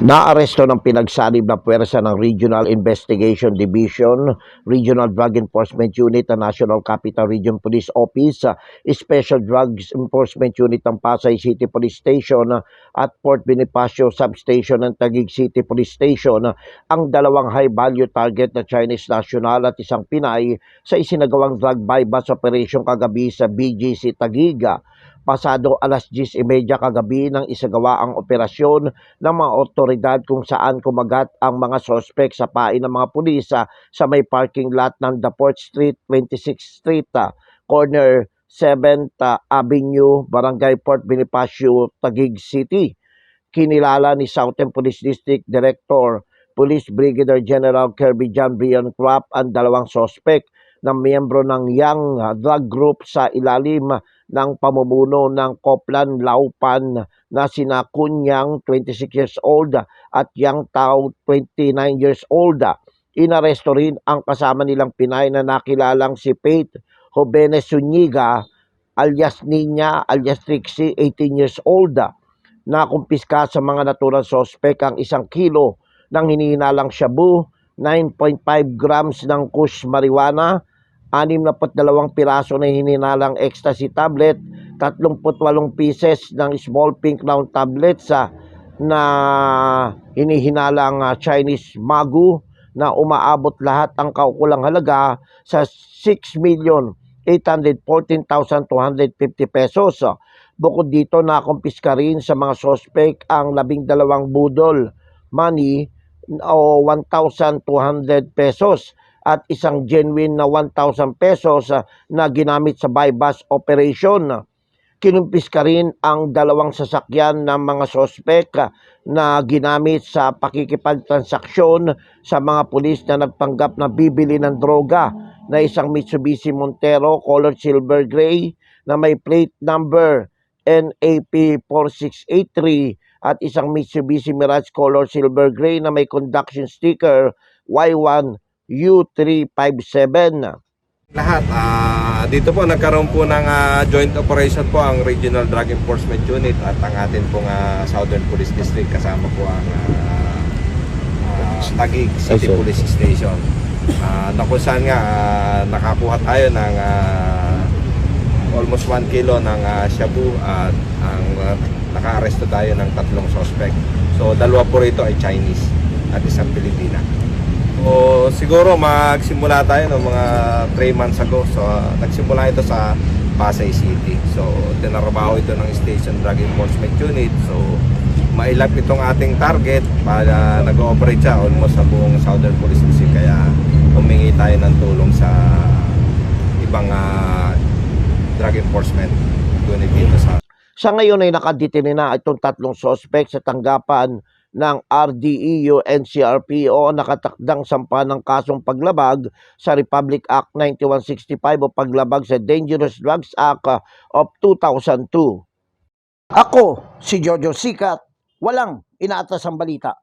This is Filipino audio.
Naaresto ng pinagsanib na puwersa ng Regional Investigation Division, Regional Drug Enforcement Unit ng National Capital Region Police Office, Special Drugs Enforcement Unit ng Pasay City Police Station at Port Bonifacio Substation ng Taguig City Police Station ang dalawang high-value target na Chinese national at isang Pinay sa isinagawang drug bypass operation kagabi sa BGC Taguig. Pasado alas 10.30 kagabi nang isagawa ang operasyon ng mga otoridad kung saan kumagat ang mga sospek sa pain ng mga pulis ah, sa may parking lot ng Daport Street, 26th Street, ah, corner 7th ah, Avenue, Barangay Port Bonifacio, Taguig City. Kinilala ni Southern Police District Director Police Brigadier General Kirby John Brian Crap ang dalawang sospek na miyembro ng Young Drug Group sa ilalim ng pamumuno ng Koplan Laupan na sina Kunyang 26 years old at Yang Tao 29 years old. Inaresto rin ang kasama nilang Pinay na nakilalang si Faith Jovenes Zuniga alias Ninya alias Trixie 18 years old. Nakumpiska sa mga naturang sospek ang isang kilo ng hinihinalang shabu, 9.5 grams ng kush marijuana, 62 piraso na hininalang ecstasy tablet, 38 pieces ng small pink round tablets sa na hinihinalang ah, Chinese magu na umaabot lahat ang kaukulang halaga sa 6 million 814,250 pesos. Bukod dito, nakumpiska rin sa mga sospek ang labing dalawang budol money o 1,200 pesos at isang genuine na 1,000 pesos ah, na ginamit sa bypass operation. Kinumpiska rin ang dalawang sasakyan ng mga sospek ah, na ginamit sa pakikipagtransaksyon sa mga pulis na nagpanggap na bibili ng droga na isang Mitsubishi Montero color silver gray na may plate number NAP 4683 at isang Mitsubishi Mirage color silver gray na may conduction sticker Y1 U357. Lahat, ah, dito po nagkaroon po ng ah, joint operation po ang Regional Drug Enforcement Unit at ang atin pong ah, Southern Police District kasama po ang ah, ah, Taguig City sir. Police Station. Ah, na kung saan nga ah, nakakuha tayo ng ah, almost 1 kilo ng ah, shabu at ang ah, naka-aresto tayo ng tatlong suspect. So dalawa po rito ay Chinese at isang Pilipina. So, siguro magsimula tayo no mga 3 months ago. So, nagsimula ito sa Pasay City. So, tinarabaho ito ng Station Drug Enforcement Unit. So, mailap itong ating target para nag-ooperate siya almost sa buong Southern Police District. Kaya, humingi tayo ng tulong sa ibang ah, drug enforcement unit dito sa Sa ngayon ay nakadetine na itong tatlong sospek sa tanggapan ng RDEU NCRPO nakatakdang sampa ng kasong paglabag sa Republic Act 9165 o paglabag sa Dangerous Drugs Act of 2002. Ako, si Jojo Sikat, walang inaatas ang balita.